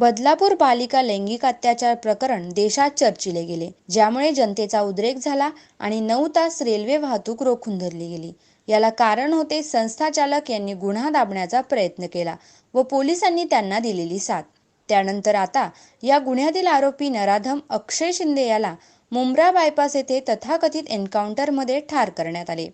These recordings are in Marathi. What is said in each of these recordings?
बदलापूर बालिका लैंगिक अत्याचार प्रकरण देशात चर्चिले गेले ज्यामुळे जनतेचा उद्रेक झाला आणि नऊ तास रेल्वे वाहतूक रोखून धरली गेली. याला कारण होते संस्थाचालक यांनी गुन्हा दाबण्याचा प्रयत्न केला व पोलिसांनी त्यांना दिलेली साथ. त्यानंतर आता या गुन्ह्यातील आरोपी नराधम अक्षय शिंदे याला मुंब्रा बायपास येथे तथाकथित एन्काउंटरमध्ये ठार करण्यात आले.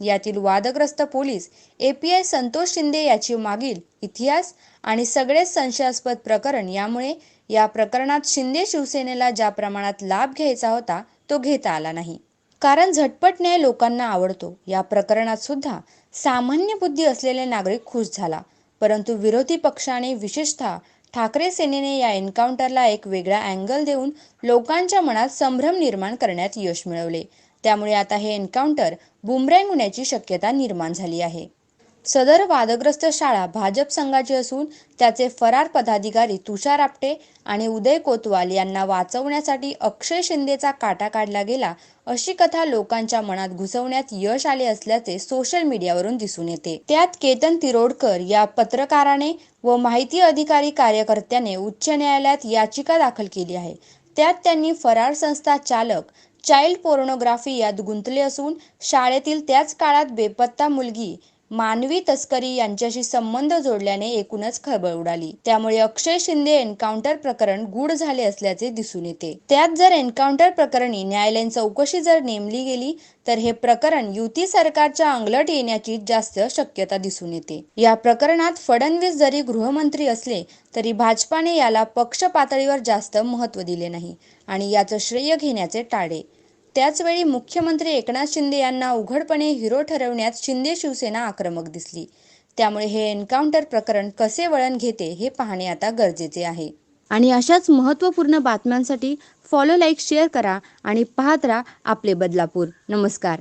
यातील वादग्रस्त पोलीस एपीआय संतोष शिंदे याची मागील इतिहास आणि सगळेच संशयास्पद प्रकरण यामुळे या प्रकरणात शिंदे शिवसेनेला ज्या प्रमाणात लाभ घ्यायचा होता तो घेता आला नाही. कारण झटपट न्याय लोकांना आवडतो. या प्रकरणात सुद्धा सामान्य बुद्धी असलेले नागरिक खुश झाला. परंतु विरोधी पक्षाने विशेषतः ठाकरे सेनेने या एन्काउंटरला एक वेगळा अँगल देऊन लोकांच्या मनात संभ्रम निर्माण करण्यात यश मिळवले. त्यामुळे आता हे एन्काउंटर बुमरँग होण्याची शक्यता निर्माण झाली आहे. सदर वादग्रस्त शाळा भाजप संघाची असून त्याचे फरार पदाधिकारी तुषार आपटे आणि उदय कोतवाल यांना वाचवण्यासाठी अक्षय शिंदेचा काटा काढला गेला अशी कथा लोकांच्या मनात घुसवण्यात यश आले असल्याचे सोशल मीडियावरून दिसून येते. त्यात केतन तिरोडकर या पत्रकाराने व माहिती अधिकारी कार्यकर्त्याने उच्च न्यायालयात याचिका दाखल केली आहे. त्यात त्यांनी फरार संस्था चालक चाइल्ड पोर्नोग्राफी यात गुंतले असून शाळेतील त्याच काळात बेपत्ता मुलगी मानवी तस्करी यांच्याशी संबंध जोडल्याने एकूणच खळबळ उडाली. त्यामुळे अक्षय शिंदे एन्काउंटर प्रकरण गूढ झाले असल्याचे दिसून येते. त्यात जर एन्काउंटर प्रकरणी न्यायालयीन चौकशी जर नेमली गेली तर हे प्रकरण युती सरकारच्या अंगलट येण्याची जास्त शक्यता दिसून येते. या प्रकरणात फडणवीस जरी गृहमंत्री असले तरी भाजपाने याला पक्ष पातळीवर जास्त महत्त्व दिले नाही आणि याचं श्रेय घेण्याचे टाळे. त्याचवेळी मुख्यमंत्री एकनाथ शिंदे यांना उघडपणे हिरो ठरवण्यात शिंदे शिवसेना आक्रमक दिसली. त्यामुळे हे एन्काउंटर प्रकरण कसे वळण घेते हे पाहणे आता गरजेचे आहे. आणि अशाच महत्त्वपूर्ण बातम्यांसाठी फॉलो लाईक शेअर करा आणि पाहत राहा आपले बदलापूर. नमस्कार.